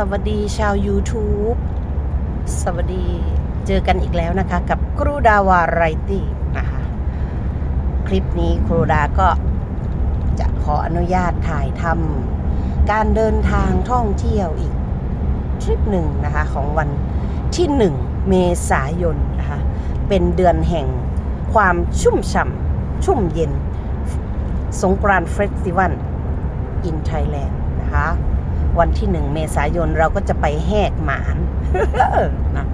สวัสดีชาว YouTube สวัสดีเจอกันอีกแล้วนะคะ กับครูดาวาไรตี้นะคะ คลิปนี้ครูดาก็จะขออนุญาตถ่ายทำการเดินทางท่องเที่ยวอีกทริปหนึ่งนะคะ ของวันที่หนึ่งเมษายนนะคะ เป็นเดือนแห่งความชุ่มฉ่ำชุ่มเย็น สงกรานต์เฟสติวัลอินไทยแลนด์นะคะ วันที่หนึ่งเมษายนเราก็จะไปแหกหมานนะ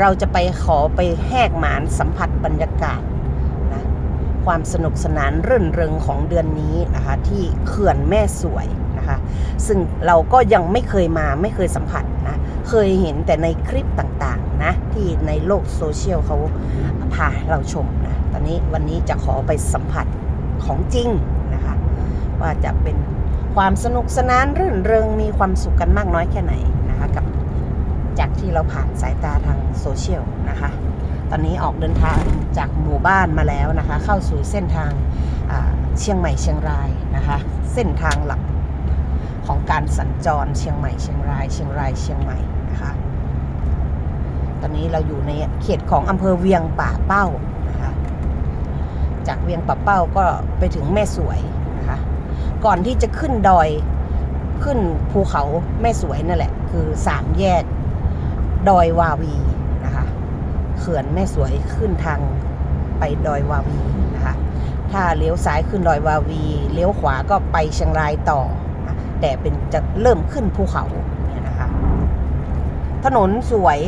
เราจะไปขอไปแหกหมานสัมผัสบรรยากาศนะความสนุกสนานรื่นเริงของเดือนนี้นะคะที่เขื่อนแม่สวยนะคะซึ่งเราก็ยังไม่เคยมาไม่เคยสัมผัสนะเคยเห็นแต่ในคลิปต่างๆนะที่ในโลกโซเชียลเขาพาเราชมนะตอนนี้วันนี้จะขอไปสัมผัสของจริงนะคะว่าจะเป็น ความสนุกสนานรื่นเริงมีความสุขกันมากน้อยแค่ไหนนะคะกับจากที่เราผ่านสายตาทางโซเชียลนะคะ ตอนนี้ออกเดินทางจากหมู่บ้านมาแล้วนะคะ เข้าสู่เส้นทางาเชียงใหม่เชียงรายนะคะ เส้นทางหลักของการสัญจรเชียงใหม่เชียงราย เชียงรายเชียงใหม่นะคะ ตอนนี้เราอยู่ในเขตของอำเภอเวียงป่าเป้านะคะ จากเวียงป่าเป้าก็ไปถึงแม่สวย ก่อนที่จะขึ้นดอย ขึ้นภูเขาแม่สวยนั่นแหละ คือสามแยก ดอยวาวีนะคะเขื่อนแม่สวยขึ้นทางไปดอยวาวีนะคะถ้าเลี้ยวซ้ายขึ้นดอยวาวี เลี้ยวขวาก็ไปเชียงรายต่อ แต่เป็นจะเริ่มขึ้นภูเขาเนี่ยนะคะ ถนนสวย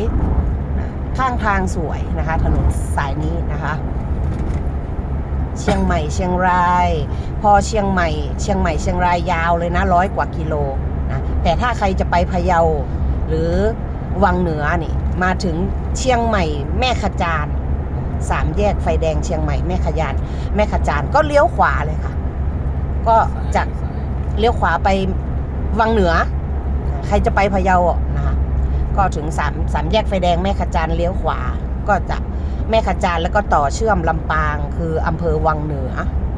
ข้างทางสวยนะคะ ถนนสายนี้นะคะ เชียงใหม่เชียงราย พอเชียงใหม่ เชียงใหม่เชียงรายยาวเลยนะร้อยกว่ากิโลนะแต่ถ้าใครจะไปพะเยาหรือวังเหนือนี่มาถึงเชียงใหม่แม่ขจานสามแยกไฟแดงเชียงใหม่แม่ขยานแม่ขจานก็เลี้ยวขวาเลยค่ะ ก็จากเลี้ยวขวาไปวังเหนือ ใครจะไปพะเยาอะนะคะก็ถึงสามสามแยกไฟแดงแม่ขจานเลี้ยวขวา ก็จะแม่ขจานแล้วก็ต่อเชื่อมลำปาง คืออำเภอวังเหนือ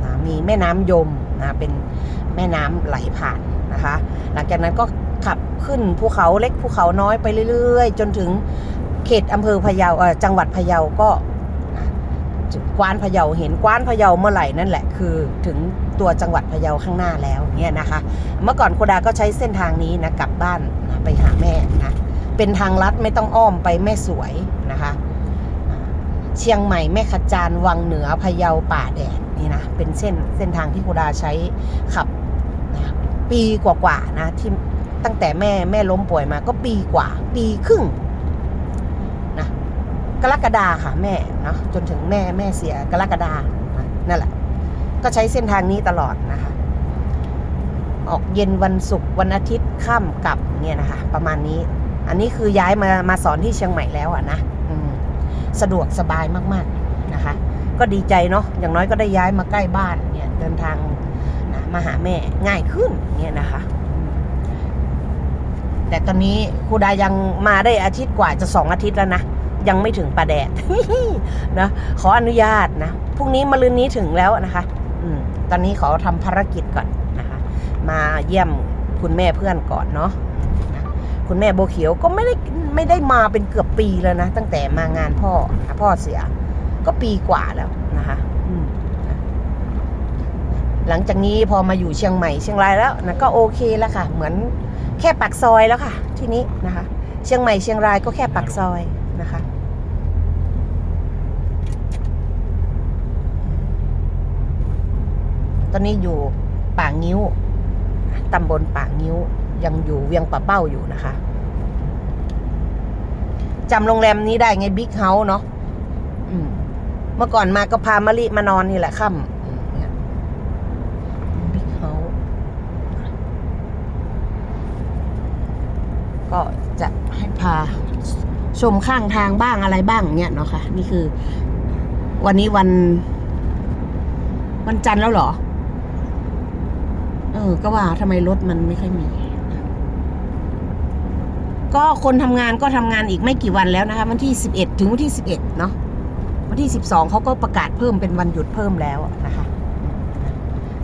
นะมีแม่น้ำยมนะเป็นแม่น้ำไหลผ่านนะคะ หลังจากนั้นก็ขับขึ้นภูเขาเล็กภูเขาน้อยไปเรื่อย ๆ จนถึงเขตอำเภอพะเยาเจังหวัดพะเยาก็กวานพะเยาเห็นกวานพะเยาเมื่อไหร่นั่นแหละคือถึงตัวจังหวัดพะเยาข้างหน้าแล้วเนี่ยนะคะ เมื่อก่อนโคดาก็ใช้เส้นทางนี้นะกลับบ้านนะไปหาแม่นะเป็นทางลัดไม่ต้องอ้อมไปแม่สวยนะคะ เชียงใหม่แม่ขจานวังเหนือพะเยาป่าแดดนี่นะเป็นเส้นเส้นทางที่คุดาใช้ขับนะปีกว่าๆนะที่ตั้งแต่แม่แม่ล้มป่วยมาก็ปีกว่า ปีครึ่งนะกรกฎาค่ะแม่เนาะจนถึงแม่แม่เสียกรกฎานะนั่นแหละ ก็ใช้เส้นทางนี้ตลอดนะคะออกเย็นวันศุกร์วันอาทิตย์ค่ำกลับเนี่ยนะคะ ประมาณนี้ อันนี้คือย้ายมามาสอนที่เชียงใหม่แล้วอะนะ สะดวกสบายมากๆนะคะ ก็ดีใจเนาะอย่างน้อยก็ได้ย้ายมาใกล้บ้านเนี่ยเดินทางนะมาหาแม่ง่ายขึ้นเนี่ยนะคะ แต่ตอนนี้ครูดายังมาได้อาทิตย์กว่าจะสองอาทิตย์แล้วนะยังไม่ถึงประแดดนะขออนุญาตนะพรุ่งนี้มะรืนนี้ถึงแล้วนะคะอืมตอนนี้ขอทำภารกิจก่อนนะคะ มาเยี่ยมคุณแม่เพื่อนก่อนเนาะคุณแม่โบเขียวก็ไม่ได้ ไม่ได้มาเป็นเกือบปีแล้วนะ ตั้งแต่มางานพ่อพ่อเสีย ก็ปีกว่าแล้วนะคะหลังจากนี้พอมาอยู่เชียงใหม่เชียงรายแล้วนะก็โอเคแล้วค่ะ เหมือนแค่ปากซอยแล้วค่ะ ที่นี้นะคะ เชียงใหม่เชียงรายก็แค่ปากซอยนะคะตอนนี้อยู่ป่างิ้ว ตำบลป่างิ้ว ยังอยู่เวียงป่าเป้าอยู่นะคะ จำโรงแรมนี้ได้ไงบิ๊กเฮาส์เนาะเมื่อก่อนมาก็พามะลิมานอนนี่แหละค่ำบิ๊กเฮาส์ก็จะให้พาชมข้างทางบ้างอะไรบ้างเนี่ยเนาะค่ะ นี่คือ วันนี้วัน วันจันทร์แล้วเหรอ เออ ก็ว่าทำไมรถมันไม่ค่อยมี ก็คนทำงานก็ทำงานอีกไม่กี่วันแล้วนะคะวันที่สิบเอ็ดถึงวันที่สิบเอ็ดเนาะวันที่สิบสองเขาก็ประกาศเพิ่มเป็นวันหยุดเพิ่มแล้วนะคะ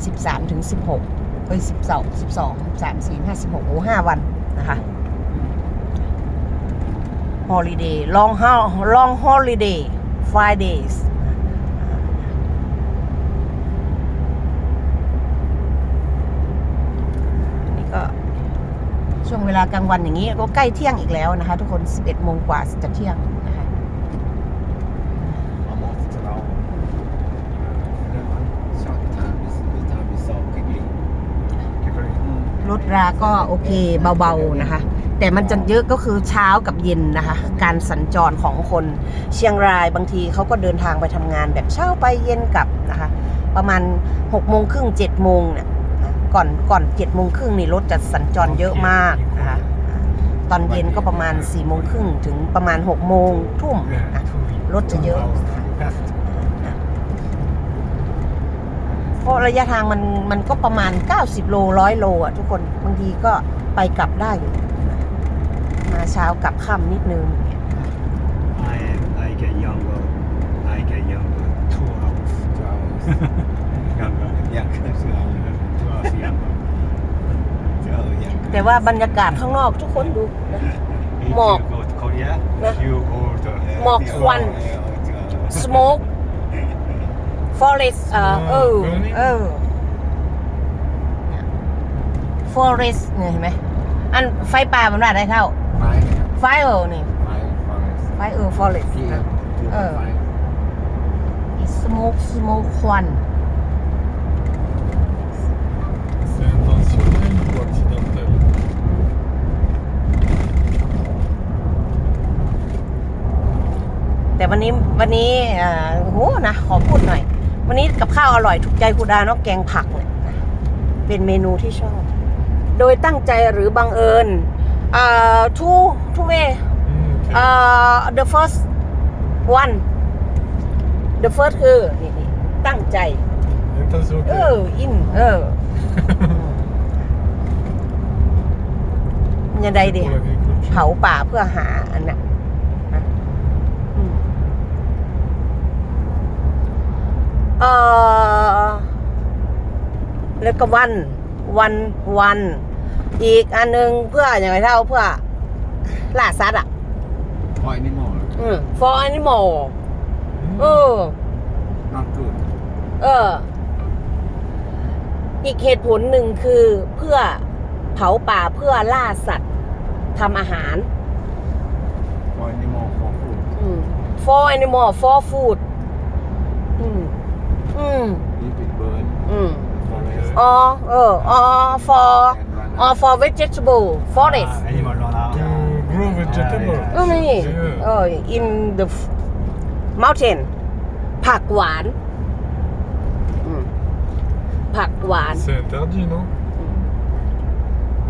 สิบสามถึงสิบหกเอ้ยสิบสองสิบสองสามสี่ห้าสิบหกโอ้ห้าวันนะคะ holiday long ho- long holiday five days นี่ก็ช่วงเว ลากลางวันอย่างนี้ก็ใกล้เที่ยงอีกแล้วนะคะ ทุกคน 11โมงกว่าจะเที่ยงนะคะรถราก็โอเคเบาๆนะคะ แต่มันจะเยอะก็คือเช้ากับเย็นนะคะ การสัญจรของคนเชียงรายบางทีเขาก็เดินทางไปทำงานแบบเช้าไปเย็นกลับนะคะ ประมาณ6กโมงครึ่งเจ็ดโมงเนี่ยนะก่อนก่อนเจ็ดโมงครึ่งนี่รถจะสัญจรเยอะมาก ตอนเย็นก็ประมาณ4ี่โมงครึ่งถึงประมาณ6กโมงทุ่มนะรถจะเยอะเพราะระยะทางมันมันก็ประมาณ 90 โลร้อยโลอะทุกคนบางทีก็ไปกลับได้อยู่นะมาเช้ากลับค่ำนิดนึงเนี่ย I I get younger. I get younger. Two hours. Two hours. Younger. Yeah, two hours. Two hours younger. Two hours, yeah. แต่ว่าบรรยากาศข้างนอกทุกคนดูนะ If Mok. you go to Korea, Nah. you go to Yeah, Mok two Kwan. hours, yeah, two hours. smoke forest เอ่อเออ burning เออ forest เนี่ยเห็นไหมอันไฟป่ามันว่าได้เท่า Five, yeah. ไฟเออนี่ Five forest. ไฟเออ forest PM, นะ two Uh. five. smoke smoke ควัน C'est intentionnel ou accidentel แต่วันนี้วันนี้อ่าโอ้โหนะขอพูดหน่อย วันนี้กับข้าวอร่อยถูกใจครูดาเนาะแกงผักเนี่ยนะเป็นเมนูที่ชอบ โดยตั้งใจหรือบังเอิญอ่า two two way Hmm, ok. อ่า the first one the first คือนี่นี่ตั้งใจ Intention เอ ok. ออินเออมันยังไงดี Pour l'agriculture. เผาป่าเพื่อหาอันน่ะนะอืม เออแล้วก็วัน วันวัน อีกอันหนึงเพื่ออย่างไรเท่าเพื่อล่าสัตว์อะ For animal, อืม for animal เออ not good. เออ อีกเหตุผลหนึ่งคือเพื่อเผาป่าเพื่อล่าสัตว์ทำอาหาร For animal, for food. อืม for animal for food อืม อืม If it burn, อืม forest อ๋อ เออ อ๋อ for and run อ๋อ out. for vegetable forest Ah, animal run out. To grow vegetable. เออนี่ Yeah. เออ in the f- mountain ผักหวานอืมผักหวาน C'est interdit, non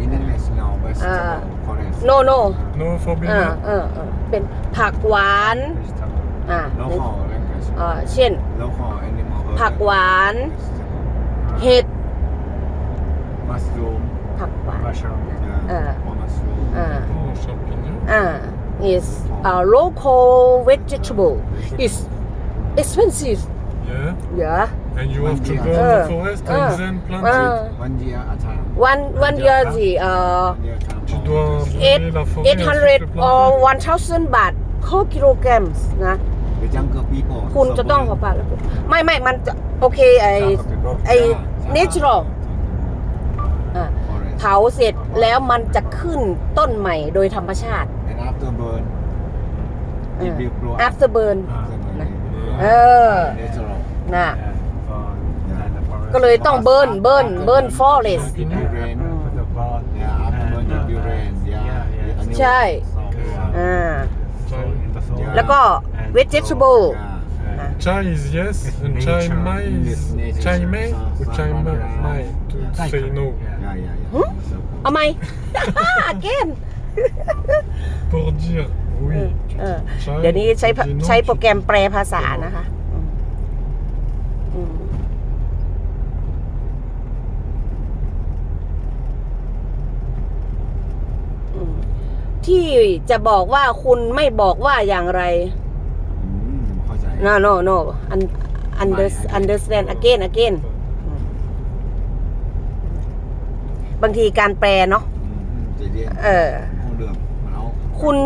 International vegetable Ah. forest. no no No เอ forbidden. อเออเออเป็นผักหวาน Vegetable. อ่า Local language. เออเช่น Local animal. ผักหวาน vegetable. เห็ด Mushroom. ผักหวาน Mushroom. Yeah. Ah. For mushroom. อ่า Oh, champignon. อ่า is a local vegetable is expensive Yeah. yeah And you have to Yeah. burn Uh, the forest uh, and then plant uh. it. One year at a time. one one year the uh One year time. Tu for dois this. eight brûler la forêt. eight ensuite hundred le or planter. one thousand บาท per kilogram นะ The jungle people. คุณจะต้อง suburban. เผาป่าแล้วไม่ไม่มันจะโอเคไอไอ้ Yeah. natural อะ Forest. เผาเสร็จแล้วมันจะขึ้นต้นใหม่โดยธรรมชาติ And after burn, it will grow up. after burn After burn, Nah. it will grow up. เออ Natural. นะ Yeah, for and the forest. ก็เลยต้องเบิร์นเบิร์นเบิร์น forest It will rain. Put the barn. Yeah, after and, burn, it will uh, rain. Yeah. yeah, yeah. the animal ใช่ soft. อ่า So in the soil. แล้วก็ vegetable Yeah. Yeah. Chai is yes, It's and chai nature. mai is It's nature. chai mai Sa- or sa- chai mai, sa- mai to Like- say no. Yeah. Yeah, yeah, yeah. Hmm? So, เอาไหม again Pour dire oui. tu เออ dis chai, เดี๋ยวนี้ใช้ tu dis non, ใช้ tu โปรแกรมแปลภาษานะคะอืมอืมอืมที่จะบอกว่าคุณไม่บอกว่าอย่างไรอืมเข้าใจ no no no Un, under, understand again again บางทีการแปลเนาะอืมจะเรียนเออห้องเรื่องมันเอาคุณ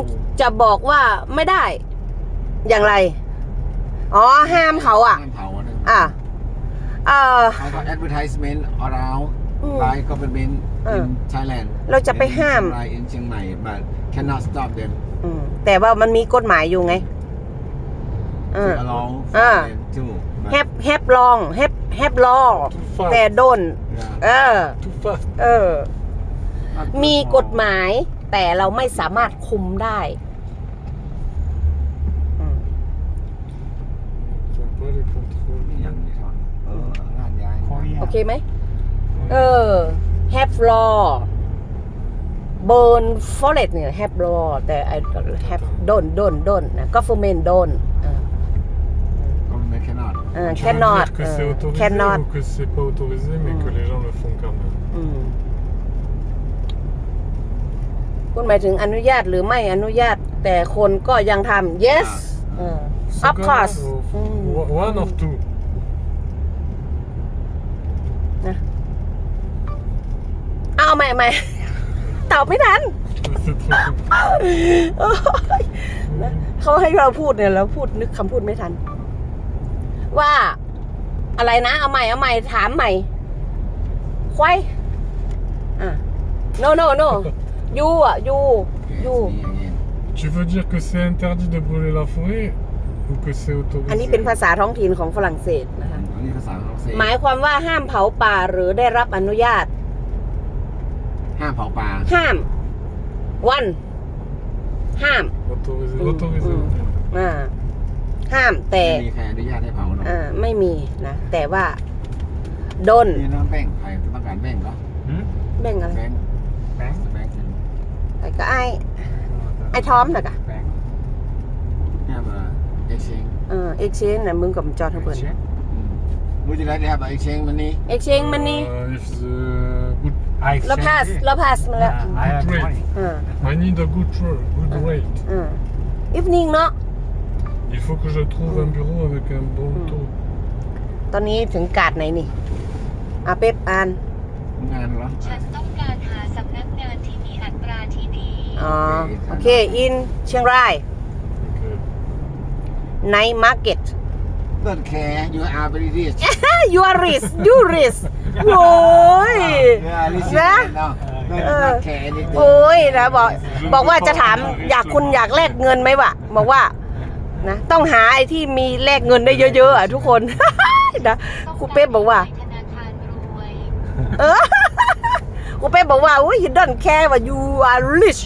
จะบอกว่าไม่ได้ อย่างไร อ๋อ ห้ามเขาอะ ห้ามเผาอะนะอะเออ เขาก็ advertisement around อืม by government เออ in Thailand เราจะไปห้าม in Chiang Rai, in เชียงใหม่ but cannot stop them อืมแต่ว่ามันมีกฎหมายอยู่ไง เอ to อ allow for อ่า them to but แฮปแฮปลองแฮปแฮปลอ Too fast. แต่โดน yeah เออ Too fast. เออ not มีกฎหมายมายแต่เราไม่สามารถคุมได้อืม Ils ont pas les contrôles. อย่างนี้ทอนเอองานย้าย Korea. โอเคไหม เออ have law burn forest เนี่ย have law แต่ I have don't don't don't นะ government don't เออ government cannot เออ Tu veux cannot dire que เอ c'est อ autorisé cannot ou que c'est pas autorisé, mais que Mm. les gens le font quand même อืมคุณหมายถึงอนุญาตหรือไม่อนุญาตแต่คนก็ยังทำ yes เออ of Second course or- อืม One or two นะเอาใหม่ใหม่ตอบไม่ทัน C'est trop compliqué. โอ๊ยนะเขาให้เราพูดเนี่ยเราพูดนึกคำพูดไม่ทัน ว่าอะไรนะเอาใหม่เอาใหม่ถามใหม่ควายอะ no no no ยูอะยูยูนี่อย่างนี้ Tu veux dire que c'est interdit de brûler la forêt ou que c'est อันนี้ autorisé เป็นภาษาท้องถิ่นของฝรั่งเศสนะคะอันนี้ภาษาฝรั่งเศสหมายความว่าห้ามเผาป่าหรือได้รับอนุญาต ห้ามเผาป่า ห้าม วัน ห้าม Autorisé. Mm, Autorisé. mm. อ่าห้ามแต่ไม่มีใครอนุญาตให้เผาหร อกอ่าไม่มีนะ แต่ว่าโดนนี่น้ำแป้งใครต้องการแป้งเหรอ Hmm? แบ่งอะไรแป้ง Bang. แป้งไอ้ก็ไอ้ไอ้ทอมน่ะกะ Bang. เนี่ยมา exchange เออเอ็กชแนนน่ะมึงกับจอร์ทเบิร์น Check. อืม Would you like to have an exchange money เอ็กชแนนมันนี่ Uh, if the good, I เราพาส exchange it. เราพาสมาแล้ว Yeah, I have Great. money. เออ I need a good, ro- good rate. เอออีฟนิ่งเนาะ Il faut que je trouve un bureau avec un bon Mm. taux. ตอนนี้ถึงกาดไหนนี่อะเป๊ปอ่าน งานเหรอฉันต้องการหาสำนักงานที่มีอัตราที่ดี อ๋อ โอเค อินเชียงราย Okay. ในมาร์เก็ต Don't care you are very rich ยูอาริสยูริสโอ้ย Yeah, rich นะ no Don't เออ not care anything โอ้ยนะบอกบอกว่าจะถามอยากคุณอยากแลกเงินไหมวะบอกว่า นะต้องหาไอ้ที่มีแลกเงินได้เยอะๆอะทุกคน นะครูเป๊ปบอกว่า ธนาคารรวย เออครูเป๊ปบอกว่าอุ้ย you don't care ว่า you are rich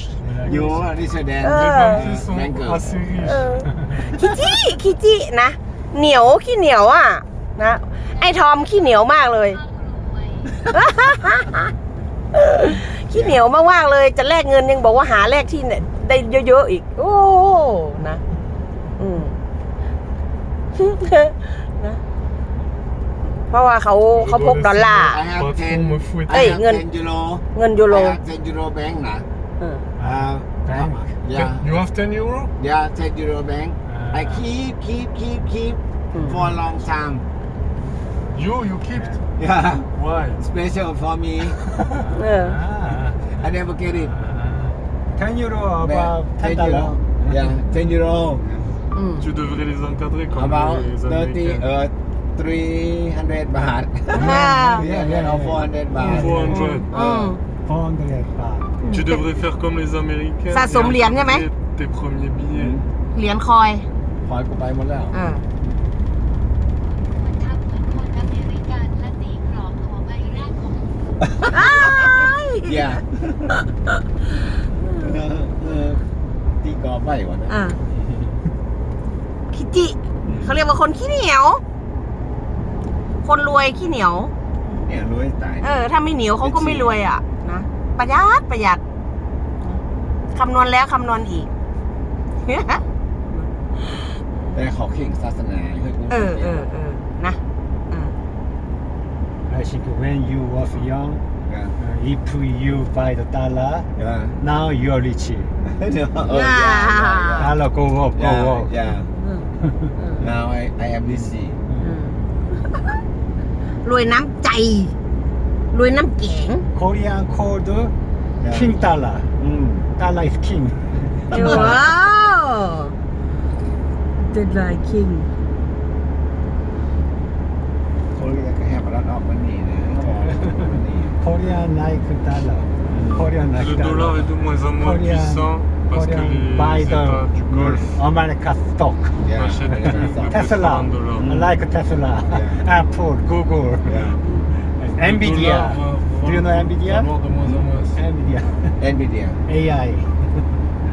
You are richer than เอ Les อ banquiers sont banker. assez riches. เออขี้จี้ขี้จี้นะ เหนียวขี้เหนียวอะนะไอ้ทอมขี้เหนียวมากเลยร่ำรวยขี้เหนียวมากๆเลยจะแลกเงินยังบอกว่าหาแลกที่ไหนได้เยอะๆอีก โอ้นะอืม นะเพราะว่าเขาเขาพกดอลลาร์ I have Pas trop 10 me fouetter. I Ê, have ngân. 10 euro เงินยูโร I have 10 euro bank นะ เออ Uh, Bank. yeah You have 10 euro? yeah 10 euro bank I Ah. keep keep keep keep Hmm. for a long time You, you keep? yeah Why? special for me เออ Ah. I never get it Uh, 10 euro about 10 10 euro dollar. yeah 10 euro อืม Tu devrais les encadrer comme about les 30 Américains. uh 300 baht อ่า yeah yeah or 400 baht 400. อืม400 baht. Tu devrais faire comme les Américains. Ça et somme lian, nhá, mày. encadrer Tes premiers billets. เหรียญคอย คอยกูไปหมดแล้ว อ่าควรทำเหมือนคนอเมริกันและตีกรอบหัวใบแรกของ yeah เออเออตีกอล์ฟไปวะนะอ่า ขี้จิเขาเรียกว่าคนขี้เหนียว คนรวยขี้เหนียว เนี่ยรวยตายเออ ถ้าไม่เหนียวเขาก็ไม่รวยอะนะประหยัดประหยัดคำนวณแล้วคำนวณอีก แต่เขาเข่งศาสนาเฮ้ยกูเออเออเออนะอ่า I think when you was young, เออ uh, if you buy the dollar, เออ now you are rich. เดี๋ยวเออ Dollar go up, go ยา up. ยาอืมอืม now I I am busy อืมรวยน้ำใจ รวยน้ำแกง Korean called Yeah. king dollar. อืม Dollar is king. ว้าว The Lion King Korea can have a lot of money now. Money. Korean like dollar. Korean like Le dollar est de moins en moins Korean- puissant parce que les buy the du Golfe America stock. Yeah. achètent yeah. le pétrole Tesla. dollars. I like Tesla. Yeah. Apple, Google, Yeah. Nvidia. dollar va- Do you know va Nvidia? de moins en moins. Nvidia. Nvidia. AI.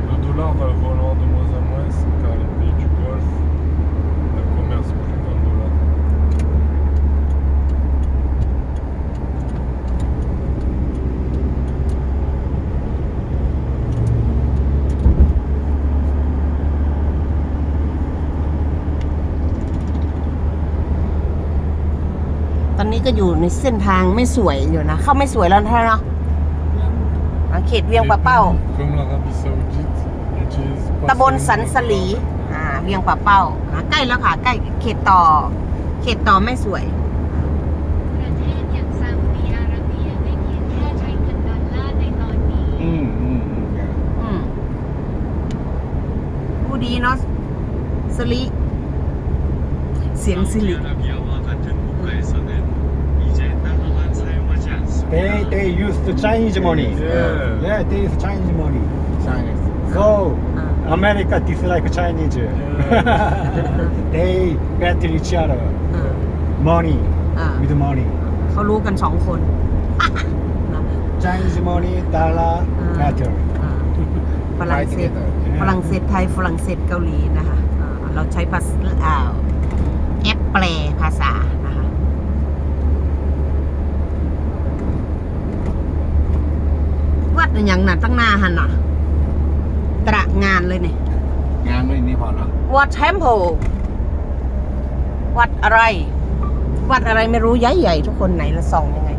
Le dollar va อนนี้ก็อยู่ในเส้นทางไม่สวยอยู่นะ เข้าไม่สวยแล้วนะเนาะอ่าเขตเวียงปะเป้า Les pays Comme l'Arabie Saoudite utilisent pas ตำบล seulement สันสลี อ่า เวียงปะเป้าอ่าใกล้แล้วค่ะ ใกล้เขตต่อ เขตต่อไม่สวยประเทศอย่างซาอุดิอาระเบียไม่เพียงแค่ใช้เงินดอลลาร์ในตอนนี้ Mm, mm, mm, yeah. อืมผู้ดีเนาะสลี เสียงสิริ They they use the Chinese money. Yeah. Yeah, they use Chinese money. China. So Ah. America dislike Chinese. they battle each other. อ่า Money อ่า with money. เขารู้กันสองคนนะ Chinese money, dollar, Ah. battle. อ่าฝรั่งเศส together. ฝรั่งเศสไทยฝรั่งเศสเกาหลีนะคะอ่าเราใช้ภาษาอ่าแอปแปลภาษา นะคะวัดอนอย่างน่ะตั้งหน้าหันน่ะ ตระงานเลยเนี่ยงานไม่นี่พอเนาะวัดเทมเพลวัดอะไร วัดอะไรไม่รู้ใหญ่ๆทุกคนไหนละส่องยังไง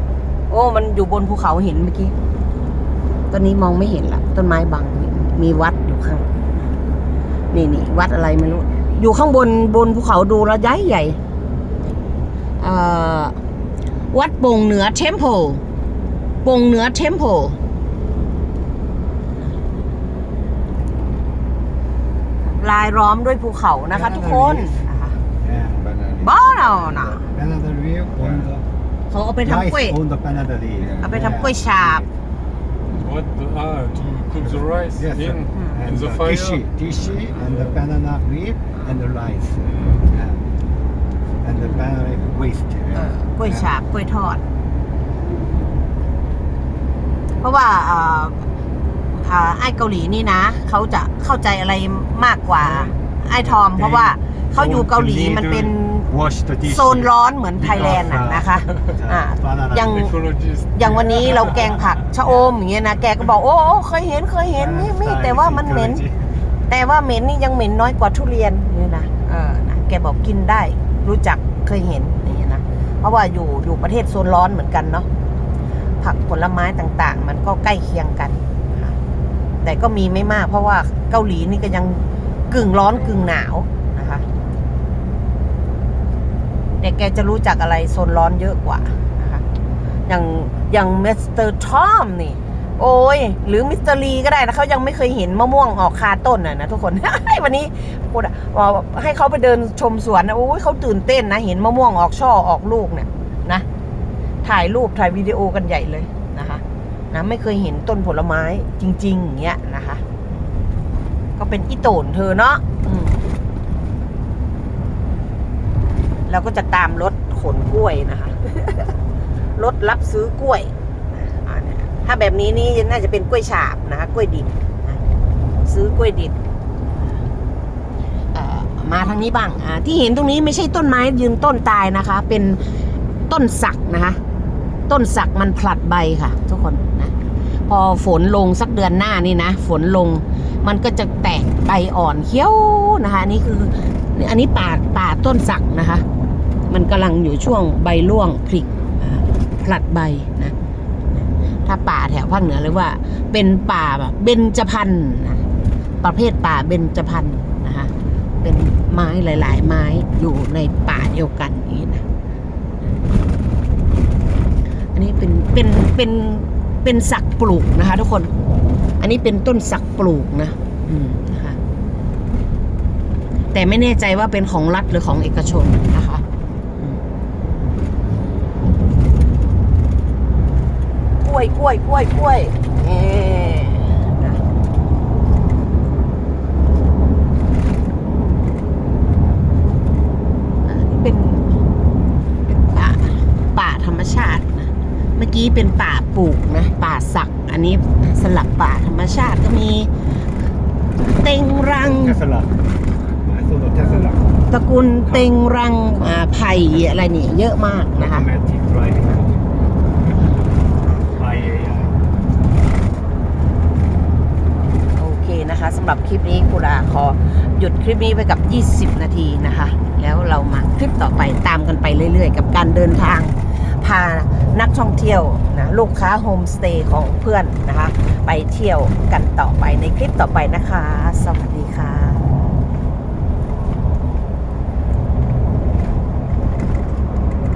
โอ้ มันอยู่บนภูเขาเห็นเมื่อกี้ตอนนี้มองไม่เห็นละต้นไม้บังนี่มีวัดอยู่ข้าง นี่นี่วัดอะไรไม่รู้ อยู่ข้างบนบนภูเขาดูแล้วใหญ่ใหญ่เอ่อวัดโป่งเหนือเทมเพลโป่งเหนือเทมเพล ลายล้อมด้วยภูเขานะคะทุกคนนะคะ Yeah. บานาลีบ้าเรานะ Banana leaf on the เขาเอาไปทำกล้วย rice on the banana leaf. เอาไปทำกล้วยฉาบ What the, ah, to cook the rice Yes, in, and in the the fire. Tishi, tishi and the banana leaf and the rice. Yeah. And the banana leaf waste. เออกล้วยฉาบกล้วยทอด เพราะว่าเอ่อ อ่าไอ้เกาหลีนี่นะเขาจะเข้าใจอะไรมากกว่าไอ้ทอม เพราะว่าเขาอยู่เกาหลีมันเป็น Wash the dish. โซนร้อนเหมือนไทยแลนด์น่ะนะคะอ่า banana ยัง leaf. Ecologist. อย่างวันนี้เราแกงผักชะอมอย่างเงี้ยนะแกก็บอกโอ้โอ้เคยเห็นเคยเห็นนี่มีแต่ว่ามันเหม็นแต่ว่าเหม็นนี่ยังเหม็นน้อยกว่าทุเรียนนี่นะเออนะแกบอกกินได้ รู้จักเคยเห็นอย่างนี่นะเพราะว่าอยู่อยู่ประเทศโซนร้อนเหมือนกันเนาะผักผลไม้ต่างๆ มันก็ใกล้เคียงกันนะคะ แต่ก็มีไม่มาก เพราะว่าเกาหลีนี่ก็ยังกึ่งร้อนกึ่งหนาวนะคะแต่แกจะรู้จักอะไรโซนร้อนเยอะกว่านะคะอย่างอย่างมิสเตอร์ทอมนี่ โอ้ย หรือมิสเตอรีก็ได้นะเขายังไม่เคยเห็นมะม่วงออกคาต้นน่ะนะทุกคน วันนี้พูดอะว่าให้เขาไปเดินชมสวนนะโอ้ยเขาตื่นเต้นนะ เห็นมะม่วงออกช่อออกลูกเนี่ยนะ ถ่ายรูปถ่ายวิดีโอกันใหญ่เลย นะไม่เคยเห็นต้นผลไม้จริง ๆ อย่างเงี้ยนะคะ ก็เป็นอีโตนเธอเนาะอืมเราก็จะตามรถขนกล้วยนะคะรถรับซื้อกล้วย ถ้าแบบนี้นี่น่าจะเป็นกล้วยฉาบนะคะกล้วยดิบซื้อกล้วยดิบมาทางนี้บ้างที่เห็นตรงนี้ไม่ใช่ต้นไม้ยืนต้นตายนะคะ เป็นต้นสักนะคะ ต้นสักมันผลัดใบค่ะ ทุกคนนะพอฝนลงสักเดือนหน้านี่นะ ฝนลงมันก็จะแตกใบอ่อนเขี้ยวนะคะนี่คืออันนี้ป่าป่าต้นสักนะคะ มันกำลังอยู่ช่วงใบร่วงผลิอ่าผลัดใบนะถ้าป่าแถวภาคเหนือเรียกว่า เป็นป่าแบบเบญจพรรณนะประเภทป่าเบญจพรรณนะคะเป็นไม้หลาย ๆ ไม้อยู่ในป่าเดียวกันนี้นะ อันนี้เป็นเป็นเป็นเป็นสักปลูกนะคะ ทุกคน อันนี้เป็นต้นสักปลูกนะ อืมนะคะ แต่ไม่แน่ใจว่าเป็นของรัฐหรือของเอกชนนะคะกล้วยกล้วยกล้วยกล้วยเอนะอันนี้เป็น เป็นป่า ป่าธรรมชาตินะ เมื่อกี้เป็นป่าปลูกนะป่าสัก อันนี้สลับป่าธรรมชาติก็มี เต็งรัง Tesla. I saw the Tesla. ตระกูลเต็งรังอ่าไผ่อะไรเนี่ยเยอะมากนะคะ Automatic driving. IAI. โอเคนะคะสำหรับคลิปนี้คุราขอหยุดคลิปนี้ไปกับ 20 นาทีนะคะ แล้วเรามาคลิปต่อไปตามกันไปเรื่อยๆ กับการเดินทาง พานักท่องเที่ยวนะลูกค้าโฮมสเตย์ของเพื่อนนะคะ ไปเที่ยวกันต่อไปในคลิปต่อไปนะคะ สวัสดีค่ะ